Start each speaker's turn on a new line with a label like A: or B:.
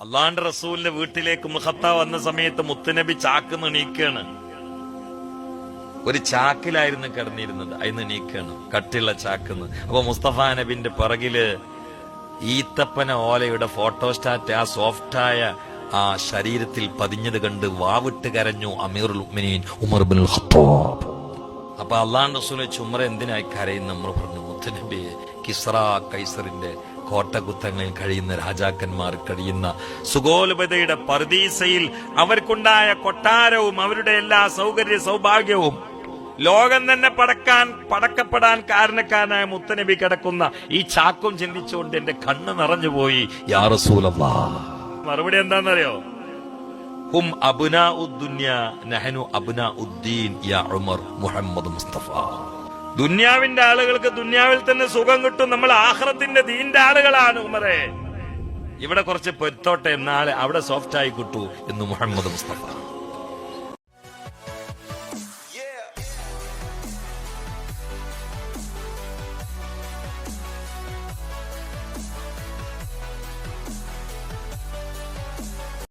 A: അള്ളാന്റെ റസൂലിന്റെ വീട്ടിലേക്ക് മുഹത്ത വന്ന സമയത്ത് മുത്തുനബി ചാക്ക് നീക്കാണ് ഒരു ചാക്കിലായിരുന്നു കിടന്നിരുന്നത്. അതിന് നീക്കാണ് കട്ടിയുള്ള ചാക്കുന്ന്. അപ്പൊ മുസ്തഫ നബിന്റെ പിറകിൽ ഈത്തപ്പന ഓലയുടെ ഫോട്ടോസ്റ്റാറ്റ് ആ സോഫ്റ്റായ ആ ശരീരത്തിൽ പതിഞ്ഞത് കണ്ട് വാവിട്ട് കരഞ്ഞു അമീറുൽ ഉമ്മിനീൻ ഉമർ ബിൻ ഖത്താബ്. അപ്പൊ അള്ളാഹ് റസൂലെ ചുമറ എന്തിനായി കരയുന്ന? നമ്മൾ പറഞ്ഞു മുത്തനബി കിസ്ര കൈസറിന്റെ കോട്ടകുത്തങ്ങളിൽ കഴിയുന്ന രാജാക്കന്മാർ കഴിയുന്ന സുഗോലുപതയുടെ പർദീസയിൽ അവർക്കുണ്ടായ കൊട്ടാരവും അവരുടെ എല്ലാ സൗകര്യ സൗഭാഗ്യവും ലോകം തന്നെ പടക്കാൻ പടക്കപ്പെടാൻ കാരണക്കാരനായ മുത്തനബി കിടക്കുന്ന ഈ ചാക്കും ചിന്തിച്ചുകൊണ്ട് എന്റെ കണ്ണ് നിറഞ്ഞുപോയി മറുപടി എന്താണെന്നറിയോ? ഹും അബുന ഉദ്ദുന്യ നഹനു അബുന ഉദ്ദീൻ യാ ഉമർ മുഹമ്മദ് മുസ്തഫ. ദുന്യാവിന്റെ ആളുകൾക്ക് ദുന്യാവിൽ തന്നെ സുഖം കിട്ടും. നമ്മൾ ആഹ്റത്തിന്റെ ദീന്റെ ആളുകളാണ് ഉമറെ. ഇവിടെ കുറച്ച് പൊരുത്തോട്ടെ നാളെ അവിടെ സോഫ്റ്റ് ആയി കിട്ടൂ എന്ന് മുഹമ്മദ് മുസ്തഫ.